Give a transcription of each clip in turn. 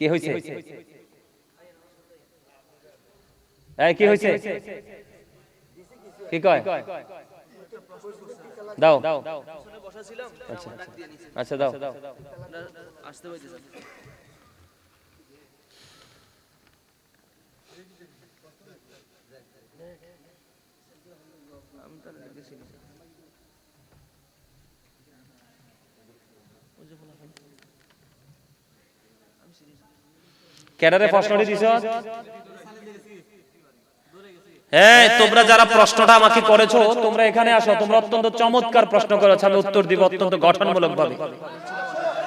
কি হয়েছে এই কি হয়েছে কি কয়? দাও। আচ্ছা আচ্ছা। দাও। আসতে পারতেছে আমি তো আগে গেছি ক্যাডারে প্রশ্নটি দিছ? হ্যাঁ তোমরা যারা প্রশ্নটা আমাকে করেছ তোমরা এখানে আসো তোমরা অত্যন্ত চমৎকার প্রশ্ন করেছ আমি উত্তর দিব অত্যন্ত গঠনমূলক ভাবে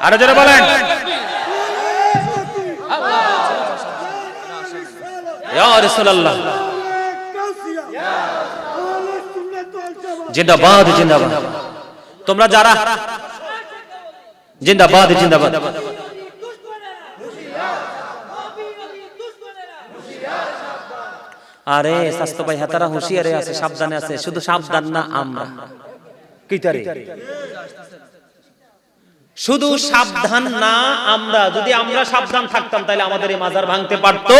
আরও যারা বলেন। জিন্দাবাদ জিন্দাবাদ। তোমরা যারা জিন্দাবাদ জিন্দাবাদ। আরে স্বাস্থ্য ভাই, হাতারা হুঁশিয়ারে আছে, সাবধানে আছে, শুধু সাবধান না আমরা। কিতারে শুধু সাবধান না আমরা, যদি আমরা সাবধান থাকতাম, তাহলে আমাদের এই মাজার ভাঙতে পারতো।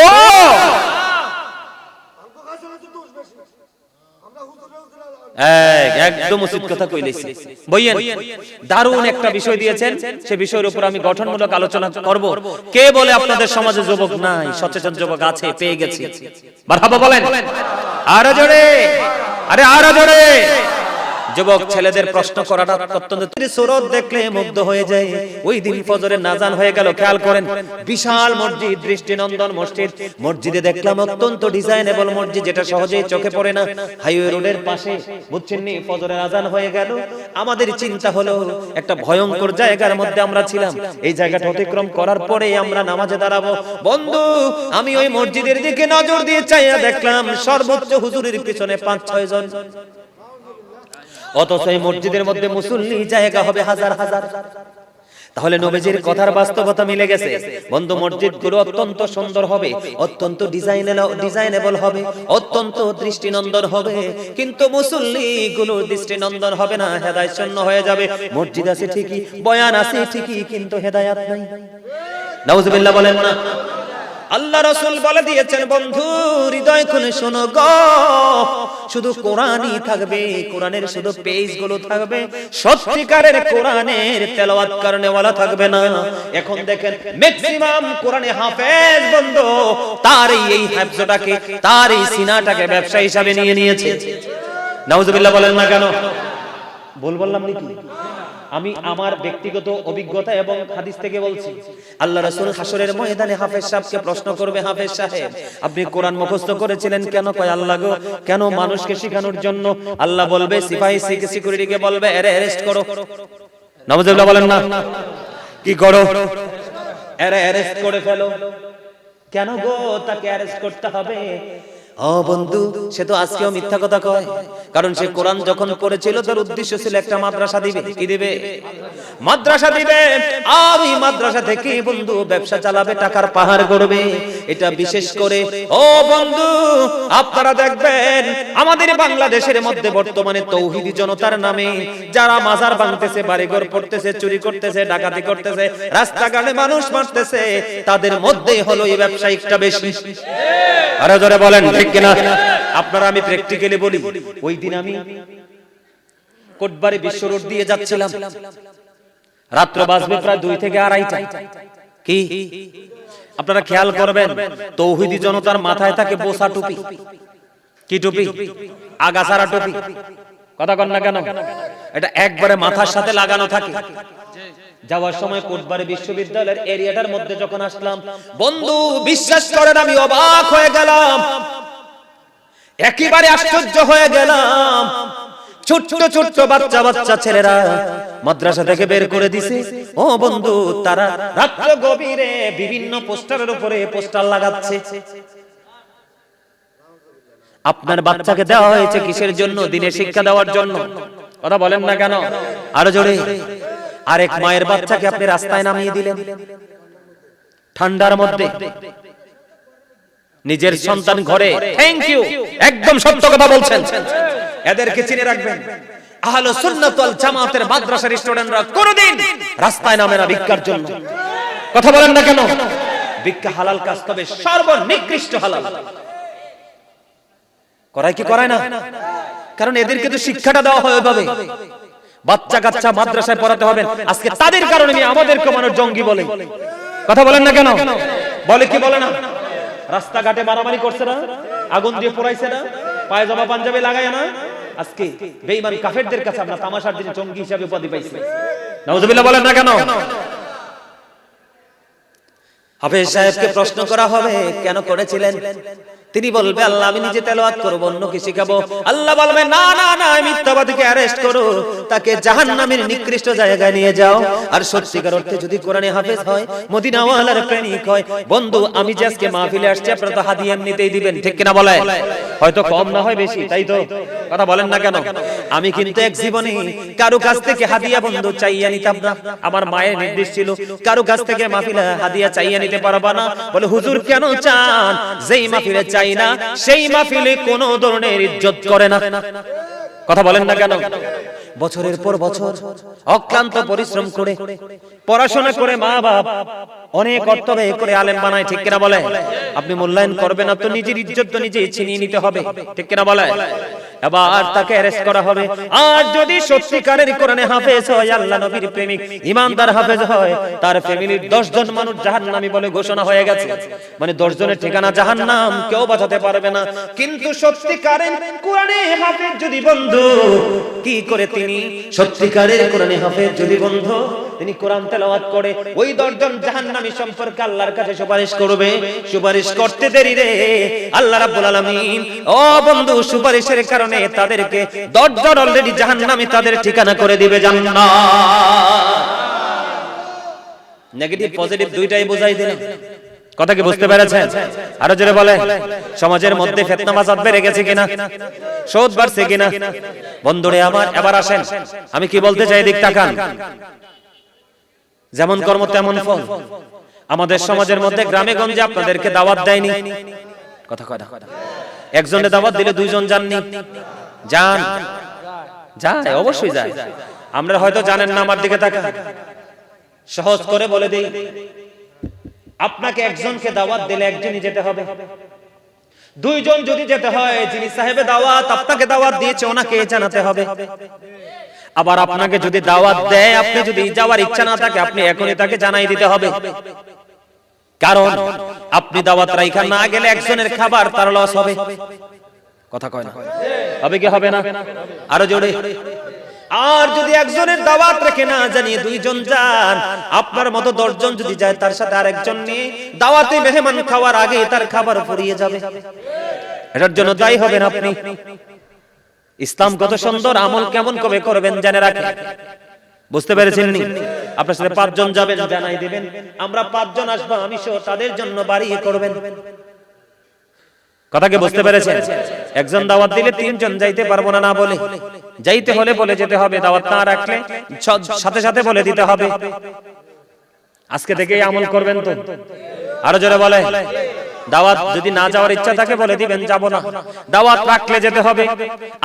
একদম উচিত কথা কইলেছি। বইয়েন দারুণ একটা বিষয় দিয়েছেন। সে বিষয়ের উপর আমি গঠনমূলক আলোচনা করব। কে বলে আপনাদের সমাজে যুবক নাই? সচেতন যুবক আছে পেয়ে গেছি। বলেন। আরও জোরে। আরে আরও জোরে। যুবক ছেলেদের প্রশ্ন করাটা অত্যন্ত সুরত দেখলে মুগ্ধ হয়ে যায়। ওই দিন ফজরের নাজান হয়ে গেল, খেয়াল করেন, বিশাল মসজিদ, দৃষ্টিনন্দন মসজিদ। মসজিদে দেখলাম অত্যন্ত ডিজাইনেবল মসজিদ, যেটা সহজেই চোখে পড়ে না। হাইওয়ে রোডের পাশে বুঝছেন নি ফজরের আজান হয়ে গেল। আমাদের চিন্তা হলো, একটা ভয়ঙ্কর জায়গার মধ্যে আমরা ছিলাম। এই জায়গাটা অতিক্রম করার পরে আমরা নামাজে দাঁড়াবো। বন্ধু, আমি ওই মসজিদের দিকে নজর দিয়ে চাইয়া দেখলাম, সর্বোচ্চ হুজুরের পিছনে পাঁচ, ছয় জন। অথচ এই মসজিদের মধ্যে মুসল্লি জায়গা হবে হাজার হাজার। তাহলে নবীজির কথার বাস্তবতা মিলে গেছে। বন্ধু মসজিদগুলো অত্যন্ত সুন্দর হবে, অত্যন্ত ডিজাইনেবল হবে, অত্যন্ত দৃষ্টিনন্দন হবে। কিন্তু মুসল্লি গুলো দৃষ্টিনন্দন হবে না হেদায় শূন্য হয়ে যাবে। মসজিদ আছে ঠিকই, বয়ান আছে ঠিকই, কিন্তু হেদায়াত নাই। নাউজুবিল্লাহ বলেন না। আল্লাহ রসুল বলে দিয়েছেন, বন্ধু, হৃদয় খুলে শোনো গো। শুধু কোরআনই থাকবে, কোরআনের শুধু পেজগুলো থাকবে। সত্যিকারের কোরআনের তেলাওয়াত কারণে ওয়ালা থাকবে না। এখন দেখেন ম্যাক্সিমাম কোরআনে হাফেজ বন্ধু, তার এই- এই হাফজটাকে, তার এই সিনাটাকে ব্যবসা হিসাবে নিয়ে নিয়েছে। নাউজুবিল্লাহ বলেন না কেন? ভুল বললাম নাকি? আমি আমার ব্যক্তিগত অভিজ্ঞতা এবং হাদিস থেকে বলছি। আল্লাহ রাসূল হাসরের ময়দানে হাফেজ সাহেবকে প্রশ্ন করবে হাফেজ সাহেব। আপনি কোরআন মুখস্থ করেছিলেন কেন? কয় আল্লাহ গো কেন মানুষকে শেখানোর জন্য আল্লাহ বলবে সিপাহী সিকিউরিটিকে বলবে এরে অ্যারেস্ট করো। নবজুল্লাহ বলেন না। কি করো? এরে অ্যারেস্ট করে ফেলো। কেন গো তাকে অ্যারেস্ট করতে হবে? ও বন্ধু, সে তো আজকেও মিথ্যা কথা কয়। কারণ সে কোরআন যখন তার উদ্দেশ্য ছিল একটা মাদ্রাসা দিবে। কি দিবে? মাদ্রাসা দিবে। মাদ্রাসা থেকে বন্ধু ব্যবসা চালাবে, টাকার পাহাড় গড়বে এটা বিশেষ করে, ও বন্ধু, আপনারা দেখবেন, আমাদের বাংলাদেশের মধ্যে বর্তমানে তৌহিদি জনতার নামে যারা মাজার ভাঙতেছে বাড়িঘর পড়তেছে, চুরি করতেছে, ডাকাতি করতেছে, রাস্তাঘাটে মানুষ মারতেছে, তাদের মধ্যেই হলো এই ব্যবসায়িকটা বেশি। আরও জোরে বলেন, ঠিক কিনা? আপনারা আমি প্র্যাকটিক্যালি বলি ওই দিন আমি বিশ্ব রোড দিয়ে যাচ্ছিলাম। রাত্র বাজবে প্রায় দুই থেকে আড়াইটা। কি? আপনারা খেয়াল করবেন, তৌহিদি জনতার মাথায় থাকে বোসা টুপি। কি টুপি? আগাছাড়া টুপি। কথা কন না কেন? এটা একবারে মাথার সাথে লাগানো থাকে। যাওয়ার সময় কোটবাড়ি বিশ্ববিদ্যালয়ের এরিয়াটার মধ্যে যখন আসলাম, বন্ধু, বিশ্বাস করেন আমি অবাক হয়ে গেলাম। একেবারে আশ্চর্য হয়ে গেলাম। ছোট্ট ছোট্ট বাচ্চা বাচ্চা ছেলেরা মাদ্রাসা থেকে বের করে দিছে। ও বন্ধু, তারা রাত্র গভীরে বিভিন্ন পোস্টারের উপরে পোস্টার লাগাচ্ছে। আপনার বাচ্চাকে দেওয়া হয়েছে কিসের জন্য? দিনে শিক্ষা দেওয়ার জন্য। কথা বলেন না কেন? আরও জোরে। আরেক মায়ের বাচ্চাকে আপনি রাস্তায় নামিয়ে দিলেন। ঠান্ডার মধ্যে নিজের সন্তান ঘরে। থ্যাংক ইউ একদম সত্য কথা বলছেন। এদেরকে চিনে রাখবেন। আহলে সুন্নাত ওয়াল জামাতের মাদ্রাসার স্টুডেন্টরা কোনদিন রাস্তায় নামে না ভিক্ষার জন্য। কথা বলেন না কেন? ভিক্ষা হালাল কাজ তবে সর্বনিকৃষ্ট হালাল। করায় কি করায় না? কারণ এদেরকে তো শিক্ষাটা দেওয়া হয় ওইভাবে। বাচ্চা কাচ্চা মাদ্রাসায় পড়াতে হবে। আজকে তাদের কারণে আমাদেরকে মানুষ জঙ্গি বলে। কথা বলেন না কেন? বলে কি বলে না? রাস্তাঘাটে মারামারি করছে না, আগুন দিয়ে পোড়াইছে না, পায়জামা, পাঞ্জাবি লাগায় না। আজকে বেঈমান কাফেরদের কাছে আমরা তামাশার দিনে জঙ্গি হিসাবে উপাধি পাইছি। নাউজুবিল্লাহ বলেন না কেন? হাফেজ সাহেবকে প্রশ্ন করা হবে, কেন করেছিলেন? তিনি বলবে, আল্লাহ, আমি নিজে তেলাওয়াত করব, অন্য কি শিখাবো। আল্লাহ বলবে, না না না, আমি মিথ্যাবাদীকে অ্যারেস্ট করো তাকে জাহান্নামের নিকৃষ্ট জায়গায় নিয়ে যাও। আর সত্যিকার অর্থে যদি কোরআনে হাফেজ হয় মদিনাওয়ালার প্রেমিক হয় বন্ধু আমি যে আজকে মাহফিলে আসছি আপনারা তো হাদিয়া এমনিতেই দিবেন ঠিক কিনা বলে? হয়তো কম না হয় বেশি তাই তো? কথা বলেন না কেন? আমি কিন্তু এক জীবনে কারও কাছ থেকে হাদিয়া বন্ধু চাইয়া নিতাম না। আমার মায়ের নির্দেশ ছিল কারও কাছ থেকে মাহফিলে হাদিয়া চাইয়া নিতে পারবা না। বলে হুজুর কেন চান? যেই মাহফিলে চাই না সেই মাহফিলে কোনো ধরনের ইজ্জত করে না কথা বলেন না কেন বছরের পর বছর অক্লান্ত পরিশ্রম করে পড়াশোনা করে মা বাপ অনেক অর্থ ব্যয় করে আলেম বানায় ঠিক কিনা বলে? আপনি মূল্যায়ন করবেন না তো নিজের ইজ্জত তো নিজেই ছিনিয়ে নিতে হবে ঠিক কিনা বলে? এবার তাকে অ্যারেস্ট করা হবে। আর যদি সত্যিকারের কোরআনে হাফেজ হয় আল্লাহ নবীর প্রেমিক ইমানদার হাফেজ হয় তার ফ্যামিলির 10 জন মানুষ জাহান্নামী বলে ঘোষণা হয়ে গেছে। মানে 10 জনের ঠিকানা জাহান্নাম কেউ বাঁচাতে পারবে না। কিন্তু সত্যিকারের কোরআনে হাফেজ যদি বন্ধু কি করে তিনি? সত্যিকারের কোরআনে হাফেজ যদি বন্ধু, তিনি কোরআন তেলাওয়াত করে, ওই 10 জন জাহান্নামী সম্পর্কে আল্লাহর কাছে সুপারিশ করবে। সুপারিশ করতে দেরি রে। আল্লাহ রাব্বুল আলামিন, ও বন্ধু, সুপারিশের কারণে তাদেরকে 10 জন অলরেডি জাহান্নামী তাদের ঠিকানা করে দিবে জান্নাত। নেগেটিভ পজিটিভ দুইটাই বোঝাই দিলেন কথা কি বুঝতে পেরেছেন? আরও জোরে বলে, সমাজের মধ্যে ফেতনা মাসাদ বেড়ে গেছে কিনা? শোধ বাড়ছে কিনা? বন্ধুরে আমার, এবার আসেন। আমি কি বলতে চাই, দিক তাকান। যেমন কর্ম, তেমন ফল। আমাদের সমাজের মধ্যে গ্রামে গঞ্জে আপনাদেরকে দাওয়াত দেয়নি। কথা কয় না একজনের দাওয়াত দিলে দুইজন যাননি। যান। যায়, অবশ্যই যায়। আমরা হয়তো জানেন না, আমার দিকে তাকান। সহজ করে বলে দেই। আপনাকে একজনকে দাওয়াত দিলে একজনই যেতে হবে। দুইজন যদি যেতে হয়, যিনি সাহেবে দাওয়াত, আপনাকে দাওয়াত দিয়েছে, ওনাকে জানাতে হবে। আবার আপনাকে যদি দাওয়াত দেয়, আপনি যদি যাওয়ার ইচ্ছা না থাকে, আপনি এখনই তাকে জানাই দিতে হবে। কারণ, আপনি দাওয়াত রাইখা না গেলে একজনের খাবার তার লস হবে। কথা কয় না? হবে কি হবে না? আরও জোরে। আর যদি একজনের দাওয়াত রেখে না জানিয়ে দুইজন যান, আপনার মতো দশজন যদি যায়, তার সাথে আরেকজন নিয়ে দাওয়াতে মেহমান খাওয়ার আগে তার খাবার ফুরিয়ে যাবে। এটার জন্য দায়ী হবেন আপনি। ইসলাম কত সুন্দর, আমল কেমন কবে করবেন জেনে রাখেন। বুঝতে পেরেছেন নি? আপনার সাথে পাঁচজন যাবেন, জানাই দিবেন। আমরা পাঁচজন আসব আমি সহ তাদের জন্য বাড়িয়ে করবেন। কথাকে বুঝতে পেরেছেন? একজন দাওয়াত দিলে তিনজন যাইতে পারব না না বলে। যাইতে হলে বলে যেতে হবে, দাওয়াত না রাখলে সাথে সাথে বলে দিতে হবে। আজকে থেকেই আমল করবেন তো? আরও জোরে বলে, দাওয়াত যদি না যাওয়ার ইচ্ছা থাকে বলে দিবেন, যাব না। দাওয়াত রাখলে যেতে হবে।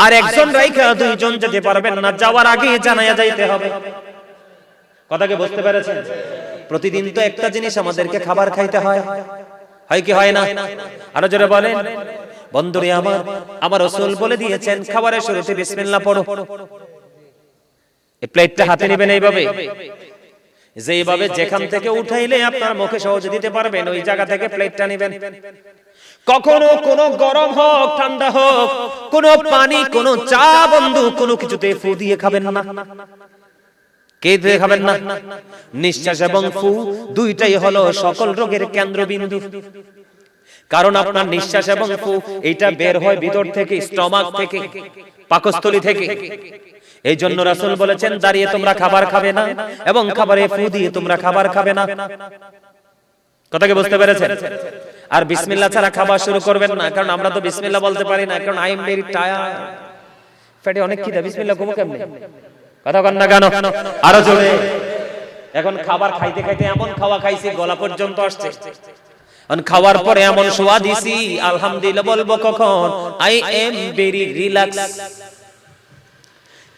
আর একজন রাইখা, দুইজন যেতে পারবেন না, যাওয়ার আগে জানাইয়া যাইতে হবে। কথাকে বুঝতে পেরেছেন? প্রতিদিন তো একটা জিনিস আমাদেরকে খাবার খাইতে হয়। হয় কি হয় না? আরও জোরে বলেন। বন্ধুরে আমার আমার রসুল বলে দিয়েছেন, খাবারের শুরুতে বিসমিল্লাহ পড়ো। এই প্লেটটা হাতে নেবেন এইভাবে। যেইভাবে যেখান থেকে উঠাইলে আপনার মুখে সহজে দিতে পারবেন, ওই জায়গা থেকে প্লেটটা নেবেন। কখনো কোনো গরম হোক, ঠান্ডা হোক, কোনো পানি, কোনো চা বন্ধু কোনো কিছুতে ফু দিয়ে খাবেন না। কে দিয়ে খাবেন না? নিঃশ্বাস এবং ফু দুইটাই হলো সকল রোগের কেন্দ্রবিন্দু। কারণ আপনার নিঃশ্বাস এবং ফু এটা বের হয় ভিতর থেকে, স্টমাক থেকে, পাকস্থলী থেকে। এই জন্য রাসুল বলেছেন, দাঁড়িয়ে তোমরা খাবার খাবে না এবং খাবারে ফু দিয়ে তোমরা খাবার খাবে না। কথাকে বুঝতে পেরেছেন? আর বিসমিল্লাহ ছাড়া খাবার শুরু করবেন না, কারণ আমরা তো বিসমিল্লাহ বলতে পারি না, কারণ আই এম ভেরি টায়ার্ড পেটে অনেক খিদা, বিসমিল্লাহ কমো কেমনে? কথা কন না কেন? আরও জোরে। এখন খাবার খাইতে খাইতে এমন খাওয়া খাইছি, গলা পর্যন্ত আসছে। খাওয়ার পরে এমন সোয়া দিছি আলহামদুলিল্লাহ বলব কখন? আই এম ভেরি রিল্যাক্স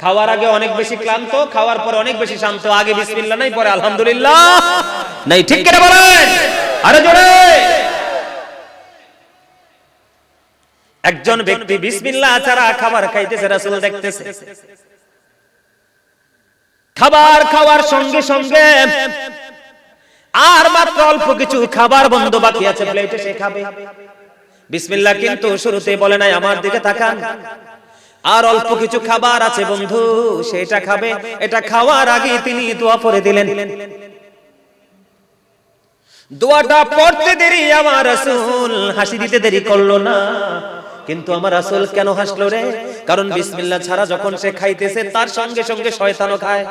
খাওয়ার আগে অনেক বেশি ক্লান্ত খাওয়ার পরে অনেক বেশি শান্ত আগে বিসমিল্লাহ নাই পরে আলহামদুলিল্লাহ। নাই ঠিক করে বলেন? আরে জোরে। একজন ব্যক্তি বিসমিল্লাহ ছাড়া খাবার খাইতেছে রাসূল দেখতেছে। খাবার খাওয়ার সঙ্গে সঙ্গে আর মাত্র অল্প কিছু খাবার বন্ধ বাকি আছে, প্লেটে সে খাবে। বিসমিল্লাহ, কিন্তু শুরুতে বলে নাই, আমার দিকে তাকান। আর অল্প কিছু খাবার আছে বন্ধু, সেটা খাবে। এটা খাওয়ার আগে তিনি দোয়া পড়ে দিলেন। দোয়াটা পড়তে দেরি আমার রাসূল, হাসি দিতে দেরি করল না। কিন্তু আমার রাসূল কেন হাসলো রে? কারণ বিসমিল্লাহ ছাড়া যখন সে খাইতেছে, তার সঙ্গে সঙ্গে শয়তানও খায়।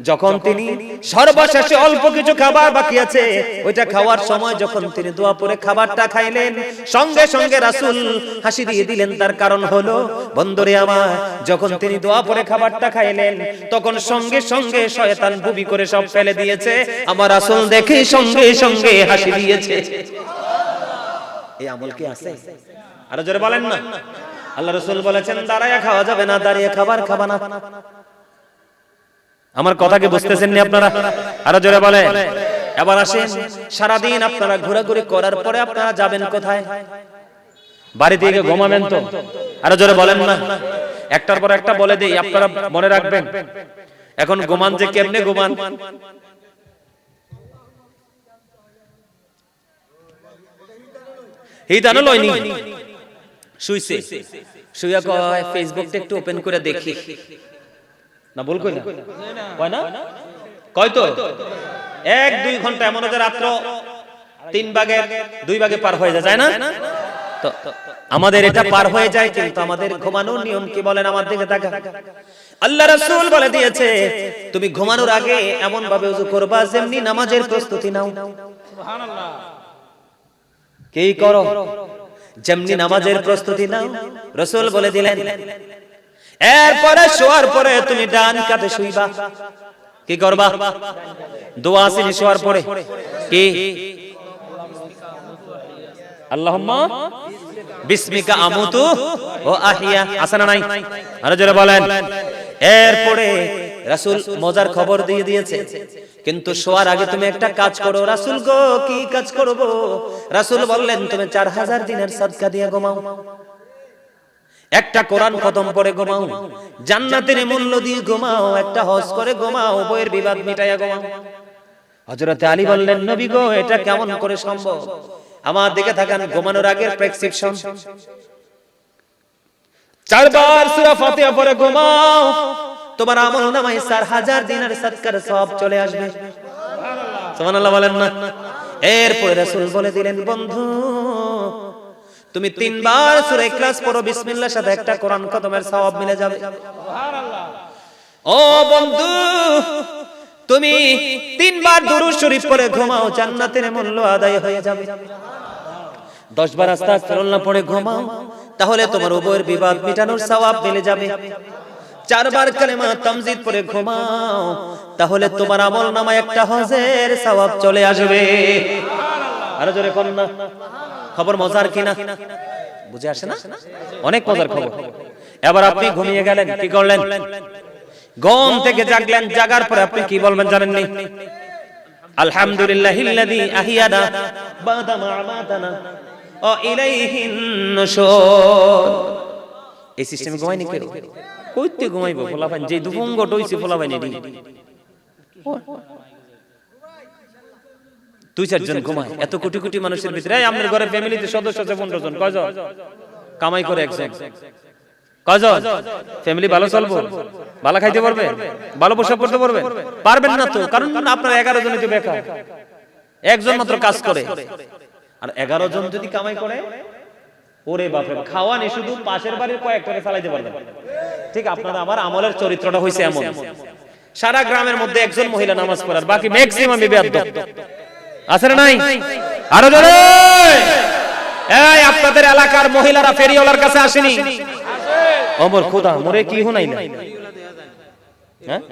যখন তিনি সর্বশেষে অল্প কিছু খাবার বাকি আছে ওইটা খাওয়ার সময় যখন তিনি দোয়া পরে খাবারটা খাইলেন সঙ্গে সঙ্গে রাসূল হাসি দিয়ে দিলেন তার কারণ হলো বন্দরে আমার যখন তিনি দোয়া পরে খাবারটা খাইলেন তখন সঙ্গে সঙ্গে শয়তান বুবি করে সব ফেলে দিয়েছে। আমার রাসূল দেখে সঙ্গে সঙ্গে হাসি দিয়েছে। এই আমল কি আছে? আরও জোরে বলেন না। আল্লাহ রাসূল বলেছেন দাঁড়ায় খাওয়া যাবে না দাঁড়িয়ে খাবার খাবা না। আমার কথা কি বুঝতেছেন আপনারা? আরও জোরে বলে। এবার আসেন। সারাদিন আপনারা ঘোরাঘুরি করার পরে আপনারা যাবেন কোথায়? বাড়ি থেকে ঘুমাবেন তো? আরও জোরে বলেন না। একটার পর একটা বলে দেই, আপনারা মনে রাখবেন। এখন ঘুমান যে কেমনে ঘুমান? হিদানো লয়নি শুইছে। শুইয়া কয় ফেসবুকটা একটু ওপেন করে দেখি। না বল কই না কয় না? কয় তো? এক দুই ঘণ্টা এমন যে রাত্র তিন ভাগে দুই ভাগে পার হয়ে যায় যায় না? তো আমাদের এটা পার হয়ে যায় কিন্তু আমাদের ঘুমানোর নিয়ম কি বলেন আমার দিকে তাকা আল্লাহ রাসূল বলে দিয়েছে তুমি ঘুমানোর আগে এমন ভাবে ওযু করবা যেমনি নামাজের প্রস্তুতি নাও। সুবহানাল্লাহ। কি করো? যেমনি নামাজের প্রস্তুতি নাও। রাসূল বলে দিলেন এরপরে শোয়ার পরে তুমি ডান কাতে শুইবা। কি করবা? দোয়া আসেনি শোয়ার পরে? কি? আমুতু ও আহিয়া। না নাই? আরও জোরে বলেন। এরপরে রাসূল মজার খবর দিয়ে দিয়েছে। কিন্তু শোয়ার আগে তুমি একটা কাজ করো। রাসূল গো, কি কাজ করব? রাসূল বললেন, তুমি 4000 দিনের সাদকা দিয়ে ঘুমাও। একটা কোরআন খতম পরে ঘুমাও। জান্নাতের মূল্য দিয়ে ঘুমাও, একটা হজ করে ঘুমাও, বইয়ের বিবাদ মিটাইয়া ঘুমাও। হযরতে আলী বললেন, নবী গো, এটা কেমন করে সম্ভব? আমার দিকে থাকান ঘুমানোর আগের প্রেসক্রিপশন। চারবার সূরা ফাতিহা পরে ঘুমাও। তোমার আমল নামায় 4000 দিনের সদকার সব চলে আসবে। সুবহানাল্লাহ বলেন না। এরপরে রাসূল বলে দিলেন, বন্ধু তুমি তিনবার সূরা ইখলাস পড়ো বিসমিল্লাহর সাথে একটা কোরআন খতমের সওয়াব মিলে যাবে। সুবহানাল্লাহ ও বন্ধু তুমি তিনবার দুরূদ শরীফ পড়ে ঘুমাও জান্নাতের মূল্য আদায় হয়ে যাবে। দশ বার আস্তাগফিরুল্লাহ পড়ে ঘুমাও তাহলে তোমার উভয়ের বিবাদ মিটানোর সওয়াব মিলে যাবে। চারবার কালেমা তামজিদ পড়ে ঘুমাও তাহলে তোমার আমল নামায় একটা হজের সওয়াব চলে আসবে। আরও জোরে কোন না। খবর মজার কিনা? বুঝে আসে না? অনেক মজার খবর। এবার আপনি ঘুমিয়ে গেলেন, কি করলেন? গম থেকে জাগলেন, জাগার পরে আপনি কি বলবেন জানেননি? আলহামদুলিল্লাহিল্লাযী আহিয়ানা বাদা মা আমাতানা ও ইলাইহিন নুশুর। এই সিস্টেমে কেউ? কইতে ঘুমাইবো ফলাফান যে দুপুঙ্গ টইছে ফলাফান এডি দুই চারজন ঘুমায়। এত কোটি কোটি মানুষের ভিতরে। আপনার ঘরে ফ্যামিলিতে সদস্য আছে পনেরো জন। কয়জন? কামাই করে একজন। ফ্যামিলি ভালো চলবো? ভালো খাইতে পারবে? ভালো পোশাক করতে পারবে? পারবেন না তো? কারণ আপনার এগারো জনই তো বেকার। একজন মাত্র কাজ করে। আর এগারো জন যদি কামাই করে ওরে বাপরে খাওয়া নেই শুধু পাশের বাড়ির চালাইতে পারবে ঠিক আপনার আমার আমলের চরিত্রটা হয়েছে এমন। সারা গ্রামের মধ্যে একজন মহিলা নামাজ পড়ার বাকি ম্যাক্সিমাম বিবাদ আছে না নাই? আরও জোরে! এই, আপনাদের এলাকার মহিলারা ফেরিওয়ালার কাছে আসেনি। অমর খোদা, মোরে কি হুনাই না হ্যাঁ?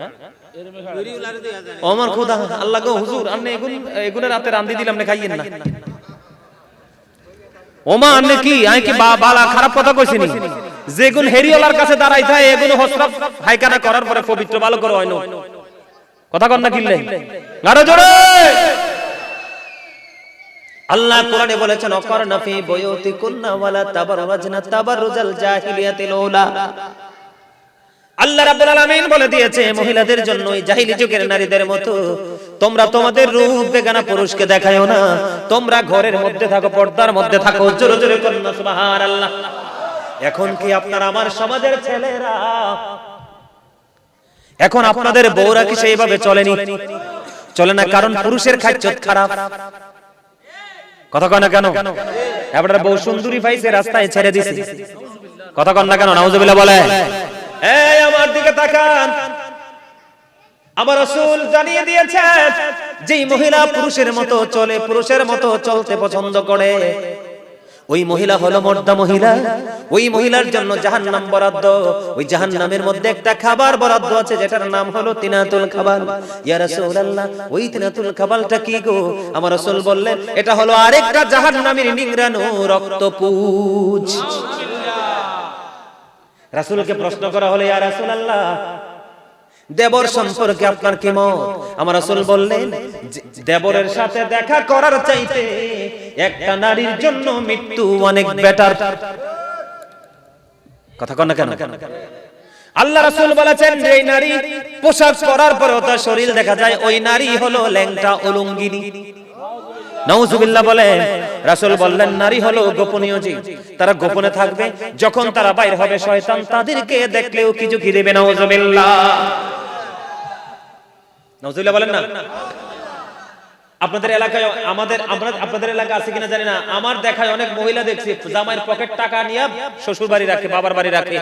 অমর খোদা, আল্লাহ গো, হুজুর আপনি এগুন, এগুনের রাতে রান্দি দিলাম, না খাইয়েন না। ওমা আপনি কি আমি কি বালা খারাপ কথা কইছিনি যেগুন হেরিওয়ালার কাছে দাঁড়াই থাকে এগুলো হসরত হাইকানা করার পরে পবিত্র ভালো করে হয় না। কথা কন না কিনলে? আরও জোরে! আল্লাহ কোরআনে বলেছেন, অকরনা ফি বুয়ুতিকুন্না ওয়ালা তাবাররাজনা তাবাররুজাল জাহিলিয়াতিল উলা আল্লাহ রাব্বুল আলামিন বলে দিয়েছে, মহিলাদের জন্য এই জাহিলি যুগের নারীদের মতো তোমরা তোমাদের রূপ বেগানা পুরুষকে দেখায়ও না। তোমরা ঘরের মধ্যে থাকো, পর্দার মধ্যে থাকো। জোরে জোরে করুন সুবহানাল্লাহ। এখন কি আপনার আমার সমাজের ছেলেরা? এখন আপনাদের বউরা কি সেইভাবে চলেনি? চলে না, কারণ পুরুষের খাদ্য খারাপ। কথা কয় না কেন? আপনারা বউ সুন্দরী পাইছে, রাস্তায় ছেড়ে দিছে। কথা কন না কেন, নাউজুবিল্লাহ বলে। এই আমার দিকে তাকান। আমার রাসূল জানিয়ে দিয়েছে, যেই মহিলা পুরুষের মতো চলে, পুরুষের মতো চলতে পছন্দ করে ওই মহিলা হলো মর্দা মহিলা। ওই মহিলার জন্য জাহান্নাম বরাদ্দ। ওই জাহান্নামের মধ্যে একটা খাবার বরাদ্দ আছে, যেটার নাম হলো তিনাতুল খাবার। ইয়া রাসূলুল্লাহ, ওই তিনাতুল খাবারটা কি গো? আমার রাসূল বললেন, এটা হলো আরেকটা জাহান্নামের নিংরানো রক্তপুঞ্জ রাসূলকে প্রশ্ন করা হলো, ইয়া রাসূলুল্লাহ দেবর সম্পর্কে আপনার কি মত? আমার রাসূল বললেন দেবরের সাথে দেখা করার চাইতে একটা নারীর জন্য মৃত্যু অনেক বেটার কথা কন কেন? আল্লাহ রাসূল বলেছেন যে নারী পোশাক পরার পরেও তার শরীর দেখা যায়, ওই নারী হলো ল্যাংটা উলঙ্গিনী। নাউজুবিল্লাহ বলে, রাসূল বললেন, নারী হলো গোপনীয় জীব। তারা গোপনে থাকবে, যখন তারা বাইর হবে, শয়তান তাদেরকে দেখলেও কিছু কি দেবে নাউজুবিল্লাহ। নাউজুবিল্লাহ বলেন না? আপনাদের এলাকায় আমাদের আপনাদের এলাকা আছে কিনা জানি না। আমার দেখায় অনেক মহিলা দেখছি, জামাইয়ের পকেট টাকা নিয়ে শ্বশুর বাড়ি রাখে, বাবার বাড়ি রাখে।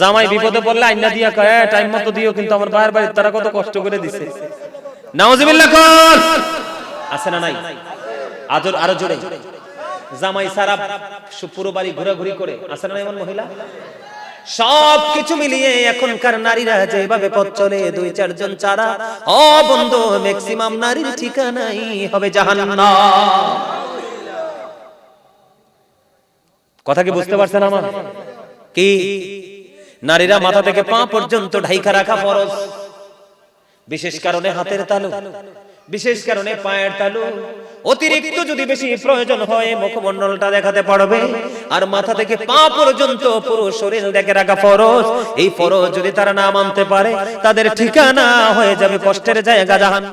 জামাই বিপদে পড়লে আইনা দিয়া কয় টাইম মতো দিও, কিন্তু আমার তারা কত কষ্ট করে দিছে। নাউজুবিল্লাহ কোন আছে না নাই? আদর আরও জোরে। জামাই সারা পুরো বাড়ি ঘোরাঘুরি করে। আছে না এমন মহিলা? সব কিছু মিলিয়ে এখনকার নারীরা যেভাবে পথ চলে, দুই চারজন চারা ও বন্ধু ম্যাক্সিমাম নারীর ঠিকানাই হবে জাহান্নাম। কথা কি বুঝতে পারছেন আমার? কি? নারীরা মাথা থেকে পা পর্যন্ত ঢাইকা রাখা ফরজ। বিশেষ কারণে হাতের তালু। বিশেষ কারণে পায়ের তালু অতিরিক্ত যদি বেশি প্রয়োজন হয় মুখমন্ডলটা দেখাতে পারবে। আর মাথা থেকে পা পর্যন্ত পুরো শরীর দেখে রাখা ফরজ। এই ফরজ যদি তারা না মানতে পারে তাদের ঠিকানা হয়ে যাবে কষ্টের জায়গা জাহান